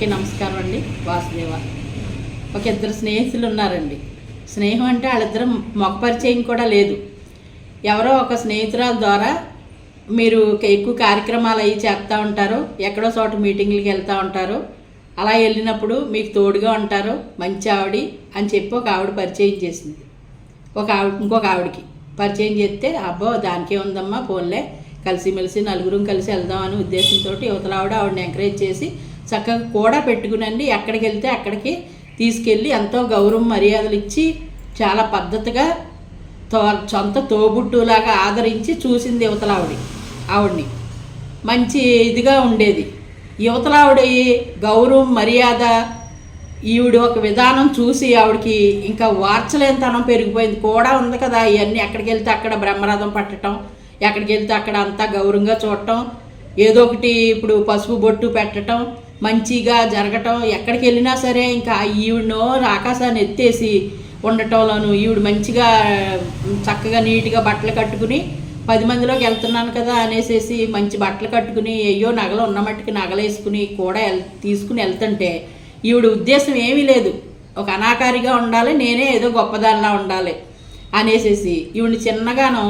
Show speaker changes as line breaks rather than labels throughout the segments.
అందరికీ నమస్కారం అండి. వాసుదేవ. ఒక ఇద్దరు స్నేహితులు ఉన్నారండి. స్నేహం అంటే వాళ్ళిద్దరు మొక్క పరిచయం కూడా లేదు. ఎవరో ఒక స్నేహితురాల ద్వారా మీరు ఎక్కువ కార్యక్రమాలు అవి చేస్తూ ఉంటారు. ఎక్కడో చోట మీటింగ్లకి వెళ్తూ ఉంటారు. అలా వెళ్ళినప్పుడు మీకు తోడుగా ఉంటారు. మంచి ఆవిడ అని చెప్పి ఒక ఆవిడ పరిచయం చేసింది. ఒక ఆవిడ ఇంకొక ఆవిడకి పరిచయం చేస్తే అబ్బో దానికే ఉందమ్మా ఫోన్లే కలిసిమెలిసి నలుగురం కలిసి వెళ్దాం అనే ఉద్దేశంతో యువతల ఆవిడ ఆవిడని ఎంకరేజ్ చేసి చక్కగా కూడా పెట్టుకునండి. ఎక్కడికి వెళ్తే అక్కడికి తీసుకెళ్ళి ఎంతో గౌరవం మర్యాదలు ఇచ్చి చాలా పద్ధతిగా తో సొంత తోబుట్టులాగా ఆదరించి చూసింది యువతల ఆవిడ ఆవిడ్ని. మంచి ఇదిగా ఉండేది. యువతల ఆవిడ గౌరవం మర్యాద ఈవిడ ఒక విధానం చూసి ఆవిడకి ఇంకా వార్చలేనితనం పెరిగిపోయింది. కూడా ఉంది కదా ఇవన్నీ. ఎక్కడికి వెళ్తే అక్కడ బ్రహ్మరథం పట్టడం ఎక్కడికి వెళ్తే అక్కడ అంతా గౌరవంగా చూడటం ఏదో ఒకటి ఇప్పుడు పసుపు బొట్టు పెట్టడం మంచిగా జరగటం ఎక్కడికి వెళ్ళినా సరే ఇంకా ఈవిడనో ఆకాశాన్ని ఎత్తేసి ఉండటంలోను ఈవిడ మంచిగా చక్కగా నీట్గా బట్టలు కట్టుకుని పది మందిలోకి వెళ్తున్నాను కదా అనేసేసి మంచి బట్టలు కట్టుకుని అయ్యో నగలు ఉన్న మట్టుకి నగలేసుకుని కూడా వెళ్ తీసుకుని వెళ్తుంటే ఈవిడ ఉద్దేశం ఏమీ లేదు. ఒక అనాకారిగా ఉండాలి నేనే ఏదో గొప్పదానిలా ఉండాలి అనేసేసి ఈవిడ చిన్నగాను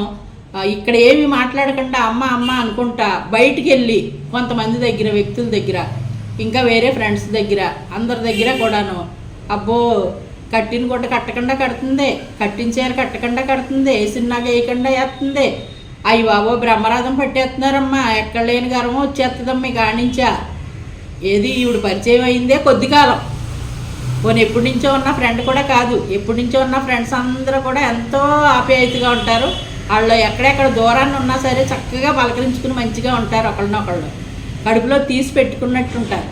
ఇక్కడ ఏమి మాట్లాడకుండా అమ్మ అమ్మ అనుకుంటా బయటికి వెళ్ళి కొంతమంది దగ్గర వ్యక్తుల దగ్గర ఇంకా వేరే ఫ్రెండ్స్ దగ్గర అందరి దగ్గర కూడాను. అబ్బో కట్టిన గుడ్డ కట్టకుండా కడుతుంది కట్టించారు కట్టకుండా కడుతుంది వేసినాక వేయకుండా వేస్తుంది. అయ్యి బాబో బ్రహ్మరాధం పట్టేస్తున్నారమ్మా ఎక్కడ లేని గర్వం వచ్చేస్తుందమ్మా ఈ కానించా ఏది ఈవిడ పరిచయం అయిందే కొద్ది కాలం. పోనీ ఎప్పటి నుంచో ఉన్న ఫ్రెండ్ కూడా కాదు. ఎప్పటి నుంచో ఉన్న ఫ్రెండ్స్ అందరూ కూడా ఎంతో ఆప్యాయతగా ఉంటారు. వాళ్ళు ఎక్కడెక్కడ దూరాన్ని ఉన్నా సరే చక్కగా పలకరించుకుని మంచిగా ఉంటారు ఒకళ్ళనొకళ్ళు. కడుపులో తీసి పెట్టుకున్నట్టుంటారు.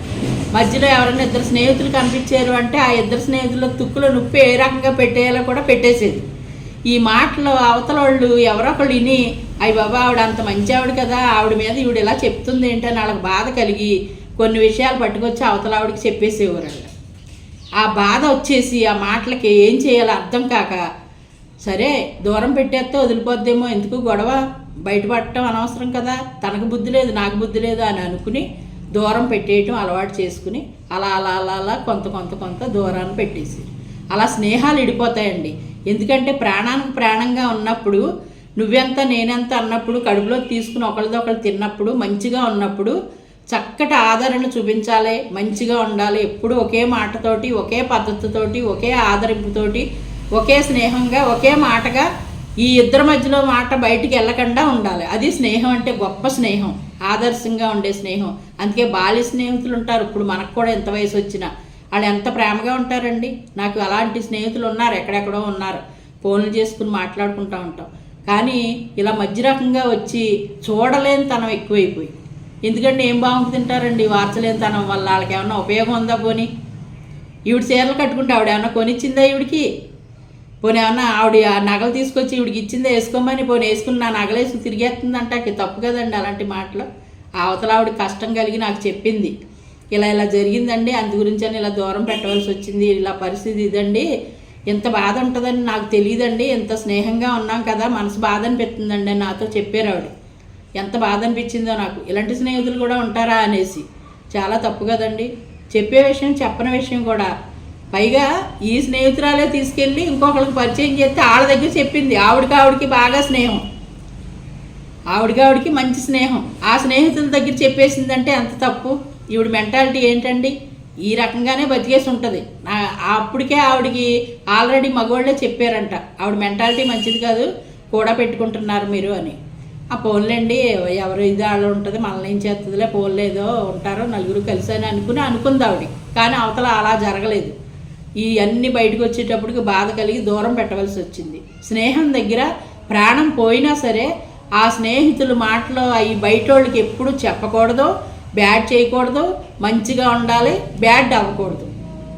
మధ్యలో ఎవరైనా ఇద్దరు స్నేహితులు కనిపించారు అంటే ఆ ఇద్దరు స్నేహితుల తుక్కులో నొప్పి ఏ రకంగా పెట్టేయాలో కూడా పెట్టేసేది. ఈ మాటలు అవతల వాళ్ళు ఎవరో ఒకళ్ళు విని అయ్యి బాబా ఆవిడ అంత మంచి ఆవిడ కదా ఆవిడ మీద ఈవిడ ఇలా చెప్తుంది ఏంటని వాళ్ళకి బాధ కలిగి కొన్ని విషయాలు పట్టుకొచ్చి అవతల ఆవిడకి చెప్పేసేవారు ఆ బాధ వచ్చేసి ఆ మాటలకి ఏం చేయాలో అర్థం కాక సరే దూరం పెట్టేస్తే వదిలిపోద్దేమో. ఎందుకు గొడవ? బయటపడటం అనవసరం కదా. తనకు బుద్ధి లేదు నాకు బుద్ధి లేదు అని అనుకుని దూరం పెట్టేయటం అలవాటు చేసుకుని అలా అలా అలా అలా కొంత కొంత కొంత దూరాన్ని పెట్టేసి అలా స్నేహాలు ఇడిపోతాయండి. ఎందుకంటే ప్రాణానికి ప్రాణంగా ఉన్నప్పుడు నువ్వెంత నేనెంత అన్నప్పుడు కడుపులో తీసుకుని ఒకరిదొకరు తిన్నప్పుడు మంచిగా ఉన్నప్పుడు చక్కటి ఆదరణ చూపించాలి మంచిగా ఉండాలి. ఎప్పుడు ఒకే మాటతోటి ఒకే పద్ధతితోటి ఒకే ఆదరింపుతోటి ఒకే స్నేహంగా ఒకే మాటగా ఈ ఇద్దరి మధ్యలో మాట బయటికి వెళ్ళకుండా ఉండాలి. అది స్నేహం అంటే గొప్ప స్నేహం ఆదర్శంగా ఉండే స్నేహం. అందుకే బాల్య స్నేహితులు ఉంటారు. ఇప్పుడు మనకు కూడా ఎంత వయసు వచ్చినా వాళ్ళు ఎంత ప్రేమగా ఉంటారండి? నాకు అలాంటి స్నేహితులు ఉన్నారు ఎక్కడెక్కడో ఉన్నారు. ఫోన్లు చేసుకుని మాట్లాడుకుంటూ ఉంటాం. కానీ ఇలా మధ్య రకంగా వచ్చి చూడలేని తనం ఎక్కువైపోయి. ఎందుకంటే ఏం బాగుంది తింటారండి? వార్చలేని తనం వల్ల వాళ్ళకి ఏమన్నా ఉపయోగం ఉందా పోని? ఈవిడ చీరలు కట్టుకుంటే ఆవిడ ఏమన్నా కొనిచ్చిందా ఈవిడికి? పోనీ ఏమన్నా ఆవిడ ఆ నగలు తీసుకొచ్చి ఈవిడికి ఇచ్చిందే వేసుకోమని పోనీ వేసుకుని నా నగలు వేసుకుని తిరిగేస్తుందంటే తప్పు కదండి అలాంటి మాటలు. అవతల ఆవిడ కష్టం కలిగి నాకు చెప్పింది. ఇలా ఇలా జరిగిందండి అందు గురించి అని ఇలా దూరం పెట్టవలసి వచ్చింది ఇలా పరిస్థితి ఇదండి. ఎంత బాధ ఉంటుందని నాకు తెలియదండి ఎంత స్నేహంగా ఉన్నాం కదా మనసు బాధ అనిపిస్తుందండి అని నాతో చెప్పారు ఆవిడ. ఎంత బాధ అనిపించిందో నాకు. ఇలాంటి స్నేహితులు కూడా ఉంటారా అనేసి. చాలా తప్పు కదండి. చెప్పే విషయం చెప్పని విషయం కూడా. పైగా ఈ స్నేహితురాలే తీసుకెళ్ళి ఇంకొకరికి పరిచయం చేస్తే ఆవిడ దగ్గర చెప్పింది ఆవిడకి ఆవిడకి బాగా స్నేహం. ఆవిడకి ఆవిడకి మంచి స్నేహం. ఆ స్నేహితుల దగ్గర చెప్పేసిందంటే అంత తప్పు. ఈవిడ మెంటాలిటీ ఏంటండి? ఈ రకంగానే బతికేసి ఉంటుంది నా- అప్పటికే ఆవిడకి ఆల్రెడీ మగవాళ్ళే చెప్పారంట. ఆవిడ మెంటాలిటీ మంచిది కాదు కూడా పెట్టుకుంటున్నారు మీరు అని. ఆ పోన్లేండి ఎవరు ఇది వాళ్ళు ఉంటుంది మనల్ని ఏం చేస్తుందిలే పోన్లేదో ఉంటారో నలుగురు కలిసి అని అనుకుని అనుకుంది ఆవిడ. కానీ అవతల అలా జరగలేదు. ఈ అన్ని బయటకు వచ్చేటప్పటికి బాధ కలిగి దూరం పెట్టవలసి వచ్చింది. స్నేహం దగ్గర ప్రాణం పోయినా సరే ఆ స్నేహితుల మాటలు అవి బయట వాళ్ళకి ఎప్పుడు చెప్పకూడదు బ్యాడ్ చేయకూడదు మంచిగా ఉండాలి బ్యాడ్ అవ్వకూడదు.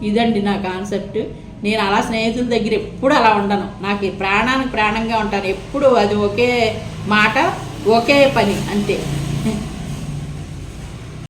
ఇదండి నా కాన్సెప్ట్. నేను అలా స్నేహితుల దగ్గర ఎప్పుడు అలా ఉండను. నాకు ప్రాణానికి ప్రాణంగా ఉంటాను. ఎప్పుడు అది ఒకే మాట ఒకే పని అంతే.